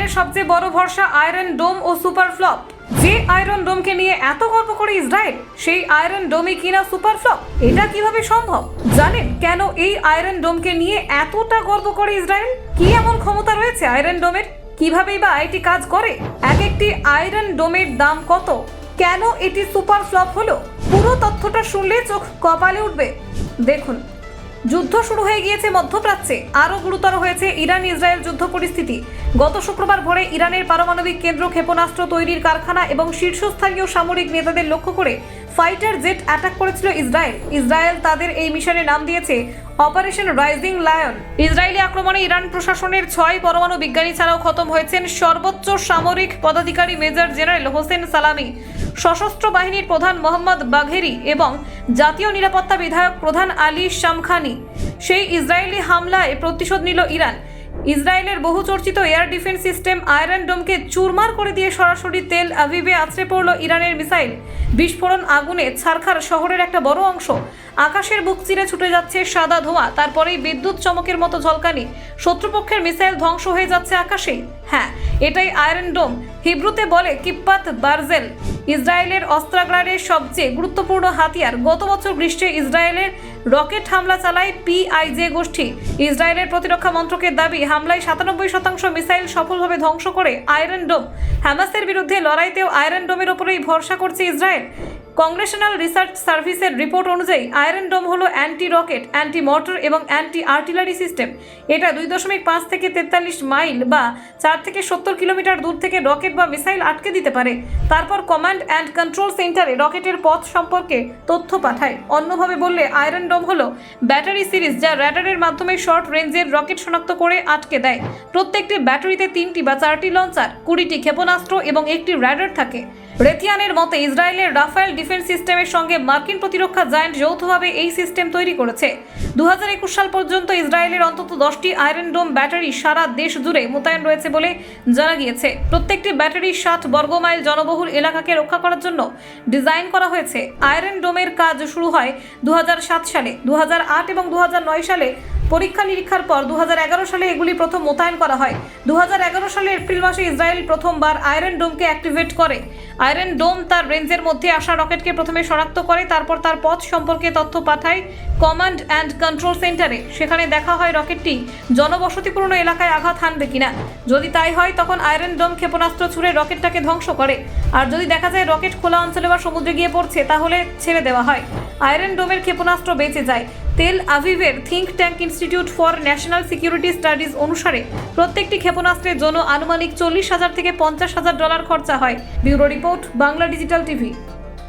ইসরায়েলের সবচেয়ে বড় ভরসা আয়রন ডোম ও সুপার ফ্লপ যে আয়রন ডোমকে নিয়ে এত গর্ব করে ইসরায়েল, সেই আয়রন ডোমই কিনা সুপার ফ্লপ এটা কীভাবে সম্ভব? জানেন কেন এই আয়রন ডোমকে নিয়ে এতটা গর্ব করে ইসরায়েল? কি এমন ক্ষমতা রয়েছে আয়রন ডোমের কিভাবেই বা এটি কাজ করে? এক একটি আয়রন ডোমের দাম কত? কেন এটি সুপার ফ্লপ হলো? পুরো তথ্যটা শুনলে চোখ কপালে উঠবে। দেখুন যুদ্ধ শুরু হয়ে গিয়েছে মধ্যপ্রাচ্যে। আরও গুরুতর হয়েছে ইরান ইসরায়েল যুদ্ধ পরিস্থিতি। গত শুক্রবার ভোরে ইরানের পারমাণবিক কেন্দ্র ক্ষেপণাস্ত্র তৈরির কারখানা এবং শীর্ষস্থানীয় সামরিক নেতাদের লক্ষ্য করে ফাইটার জেট অ্যাটাক করেছিল ইসরায়েল। ইসরায়েল তাদের এই মিশনের নাম দিয়েছে অপারেশন রাইজিং লায়ন। ইসরায়েলি আক্রমণে ইরান প্রশাসনের ছয় পরমাণু বিজ্ঞানী ছাড়াও খতম হয়েছেন সর্বোচ্চ সামরিক পদাধিকারী মেজর জেনারেল হোসেন সালামি। সশস্ত্র বাহিনীর প্রধান মোহাম্মদ বাঘেরি এবং জাতীয় নিরাপত্তা বিধায়ক প্রধান আলী শামখানি। সেই ইসরায়েলি হামলায় প্রতিশোধ নিল ইরান। ইসরায়েলের বহু চর্চিত এয়ার ডিফেন্স সিস্টেম আয়রন ডোমকে চুরমার করে দিয়ে সরাসরি তেল আভিভে আছড়ে পড়ল ইরানের মিসাইল। বিস্ফোরণ আগুনে ছারখার শহরের একটা বড় অংশ আকাশের বুক চিরে ছুটে যাচ্ছে সাদা ধোঁয়া। তারপরেই বিদ্যুৎ চমকের মতো ঝলকানি। শত্রুপক্ষের মিসাইল ধ্বংস হয়ে যাচ্ছে আকাশেই। হ্যাঁ এটাই আয়রন ডোম হিব্রুতে বলে কিপ্পাত বার্জেল, ইসরায়েলের অস্ত্রাগারের সবচেয়ে গুরুত্বপূর্ণ হাতিয়ার। গত বছর গ্রীষ্মে ইসরায়েলের রকেট হামলা চালায় পিআইজে গোষ্ঠী। ইসরায়েলের প্রতিরক্ষা মন্ত্রকের দাবি, হামলায় সাতানব্বই শতাংশ মিসাইল সফলভাবে ধ্বংস করে আয়রন ডোম হ্যামাসের বিরুদ্ধে লড়াইতেও আয়রন ডোমের ওপরেই ভরসা করছে ইসরায়েল। কংগ্রেশনাল রিসার্চ সার্ভিসের রিপোর্ট অনুযায়ী আয়রন ডোম হলো অ্যান্টি রকেট অ্যান্টি মর্টার এবং অ্যান্টি আর্টিলারি সিস্টেম। এটা দুই দশমিক পাঁচ থেকে তেতাল্লিশ মাইল বা চার থেকে সত্তর কিলোমিটার দূর থেকে রকেট বা মিসাইল আটকে দিতে পারে। তারপর কমান্ড অ্যান্ড কন্ট্রোল সেন্টারে রকেটের পথ সম্পর্কে তথ্য পাঠায়। অন্যভাবে বললে, আয়রন ডোম হলো ব্যাটারি সিরিজ যা র্যাডারের মাধ্যমে শর্ট রেঞ্জের রকেট শনাক্ত করে আটকে দেয়। প্রত্যেকটি ব্যাটারিতে তিনটি বা চারটি লঞ্চার, কুড়িটি ক্ষেপণাস্ত্র এবং একটি র্যাডার থাকে। রেথিয়ানের মতে, ইসরায়েলের রাফায়েল ডিফেন্স সিস্টেমের সঙ্গে মার্কিন প্রতিরক্ষা জায়ান্ট যৌথভাবে এই সিস্টেম তৈরি করেছে। দুহাজার একুশ সাল পর্যন্ত ইসরায়েলের অন্তত দশটি আয়রন ডোম ব্যাটারি সারা দেশ জুড়ে মোতায়েন রয়েছে বলে জানা গিয়েছে। প্রত্যেকটি ব্যাটারি ষাট বর্গমাইল জনবহুল এলাকাকে রক্ষা করার জন্য ডিজাইন করা হয়েছে। আয়রন ডোমের কাজ শুরু হয় দু হাজার সাত সালে। দু হাজার আট এবং দু হাজার নয় সালে পরীক্ষা নিরীক্ষার পর দু হাজার এগারো সালে এগুলি প্রথম মোতায়েন করা হয়। দু হাজার এগারো সালে এপ্রিল মাসে ইসরায়েল প্রথমবার আয়রন ডোমকে অ্যাক্টিভেট করে। আয়রন ডোম তার রেঞ্জের মধ্যে আসা রকেটকে প্রথমে শনাক্ত করে, তারপর তার পথ সম্পর্কে তথ্য পাঠায় কমান্ড অ্যান্ড কন্ট্রোল সেন্টারে। সেখানে দেখা হয় রকেটটি জনবসতিপূর্ণ এলাকায় আঘাত হানবে কিনা। যদি তাই হয়, তখন আয়রন ডোম ক্ষেপণাস্ত্র ছুড়ে রকেটটাকে ধ্বংস করে। আর যদি দেখা যায় রকেট খোলা অঞ্চলে বা সমুদ্রে গিয়ে পড়ছে, তাহলে ছেড়ে দেওয়া হয়। আয়রন ডোমের ক্ষেপণাস্ত্র বেঁচে যায়। তেল আভিভের think tank institute for national security studies অনুসারে প্রত্যেকটি ক্ষেপণাস্ত্রের জন্য আনুমানিক চল্লিশ হাজার থেকে পঞ্চাশ হাজার ডলার খরচা হয়। Bureau report, Bangla digital TV.